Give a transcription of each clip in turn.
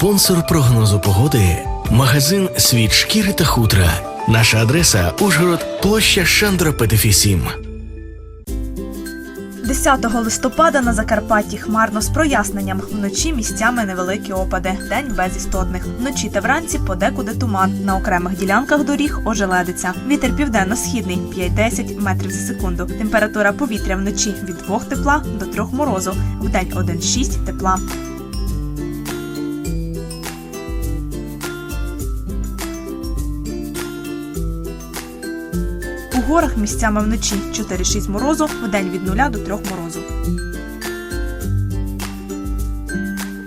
Спонсор прогнозу погоди магазин Світ шкіри та хутра. Наша адреса Ужгород, площа Шандра Петефі 7. 10 листопада на Закарпатті хмарно з проясненням. Вночі місцями невеликі опади. День без істотних. Вночі та вранці подекуди туман. На окремих ділянках доріг ожеледиться. Вітер південно-східний 5-10 метрів за секунду. Температура повітря вночі від 2 тепла до 3 морозу. Вдень 1-6 тепла. Горах місцями вночі 4-6 морозу, вдень від 0 до 3 морозу.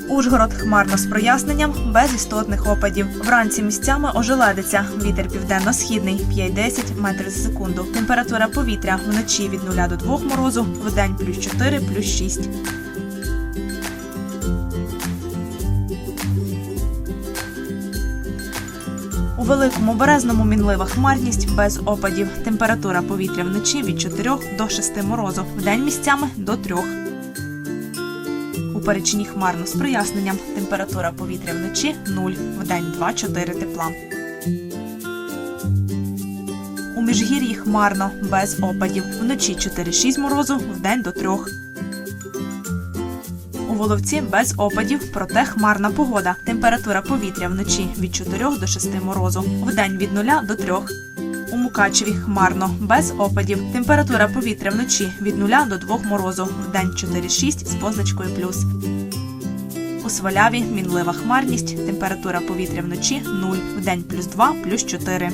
Ужгород хмарно з проясненням, без істотних опадів. Вранці місцями ожеледиться. Вітер південно-східний 5-10 метрів за секунду. Температура повітря вночі від 0 до 2 морозу, вдень плюс 4, плюс 6. У великому березному мінлива хмарність без опадів. Температура повітря вночі від 4 до 6 морозу. Вдень місцями до 3. У перечині хмарно з проясненням. Температура повітря вночі 0, вдень 2-4 тепла. У міжгір'ї хмарно без опадів. Вночі 4-6 морозу, вдень до 3. У Воловці без опадів, проте хмарна погода. Температура повітря вночі від 4 до 6 морозу, вдень від 0 до 3. У Мукачеві хмарно, без опадів. Температура повітря вночі від 0 до 2 морозу, вдень 4-6 з позначкою плюс. У Сваляві мінлива хмарність, температура повітря вночі 0, вдень плюс 2, плюс 4.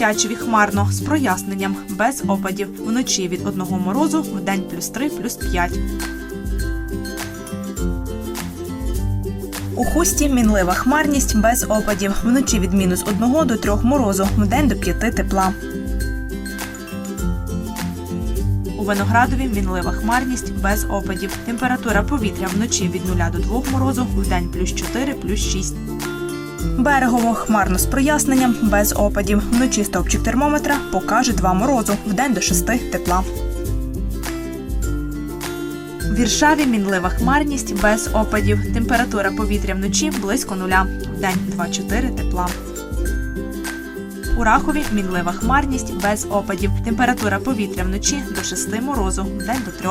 Тячеві хмарно з проясненням, без опадів. Вночі від 1 морозу, вдень плюс 3, плюс 5. У хусті мінлива хмарність без опадів. Вночі від мінус 1 до 3 морозу, вдень до 5 тепла. У Виноградові мінлива хмарність без опадів. Температура повітря вночі від 0 до 2 морозу, вдень плюс 4, плюс 6. Берегово хмарно з проясненням, без опадів. Вночі стовпчик термометра покаже 2 морозу, вдень до 6 тепла. В Віршаві мінлива хмарність без опадів. Температура повітря вночі близько нуля, вдень 2-4 тепла. У Рахові мінлива хмарність без опадів. Температура повітря вночі до 6 морозу, вдень до 3.